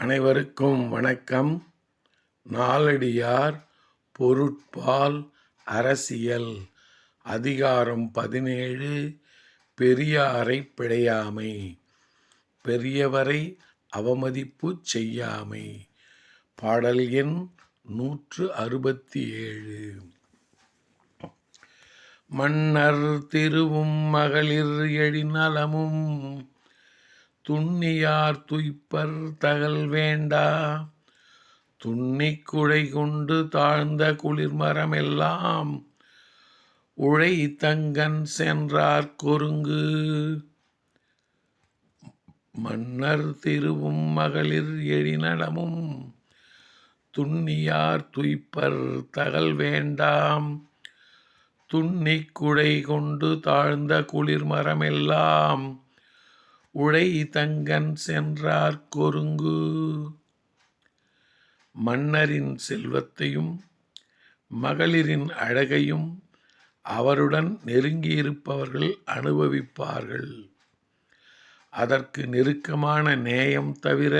அனைவருக்கும் வணக்கம். நாலடியார் பொருட்பால் அரசியல். அதிகாரம் பதினேழு பெரியாரை பிழையாமை. பெரியவரை அவமதிப்பு செய்யாமை. பாடல் எண் நூற்று அறுபத்தி ஏழு மன்னர் திருவும் மகளிர் எழிநலமும் துண்ணியார் துய்ப்பர் தகல் வேண்டா. துண்ணிக் குழை கொண்டு தாழ்ந்த குளிர்மரமெல்லாம் உழை தங்கன் சென்றார் கொருங்கு. மன்னர் திருவும் மகளிர் எழினடமும் துண்ணியார் துய்ப்பர் தகல் வேண்டாம். துண்ணிக்குடை கொண்டு தாழ்ந்த குளிர்மரமெல்லாம் உழை தங்கன் சென்றார் கொருங்கு. மன்னரின் செல்வத்தையும் மகளிரின் அழகையும் அவருடன் நெருங்கியிருப்பவர்கள் அனுபவிப்பார்கள். அதற்கு நெருக்கமான நேயம் தவிர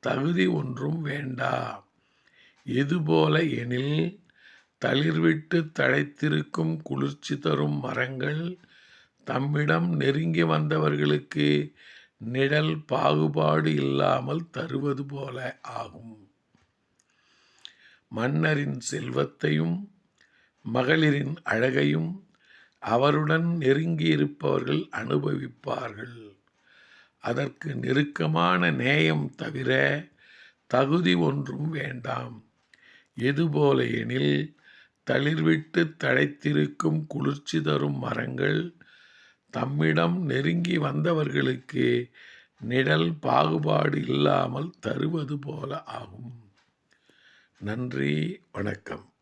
தகுதி ஒன்றும் வேண்டா. இதுபோல எனில் தளிர்விட்டு தழைத்திருக்கும் குளிர்ச்சி தரும் மரங்கள் தம்மிடம் நெருங்கி வந்தவர்களுக்கு நிழல் பாகுபாடு இல்லாமல் தருவது போல ஆகும். மன்னரின் செல்வத்தையும் மகளிரின் அழகையும் அவருடன் நெருங்கியிருப்பவர்கள் அனுபவிப்பார்கள். அதற்கு நெருக்கமான நேயம் தவிர தகுதி ஒன்றும் வேண்டாம். எதுபோல எனில் தளிர்விட்டு தழைத்திருக்கும் குளிர்ச்சி தரும் மரங்கள் தம்மிடம் நெருங்கி வந்தவர்களுக்கு நிழல் பாகுபாடு இல்லாமல் தருவது போல ஆகும். நன்றி வணக்கம்.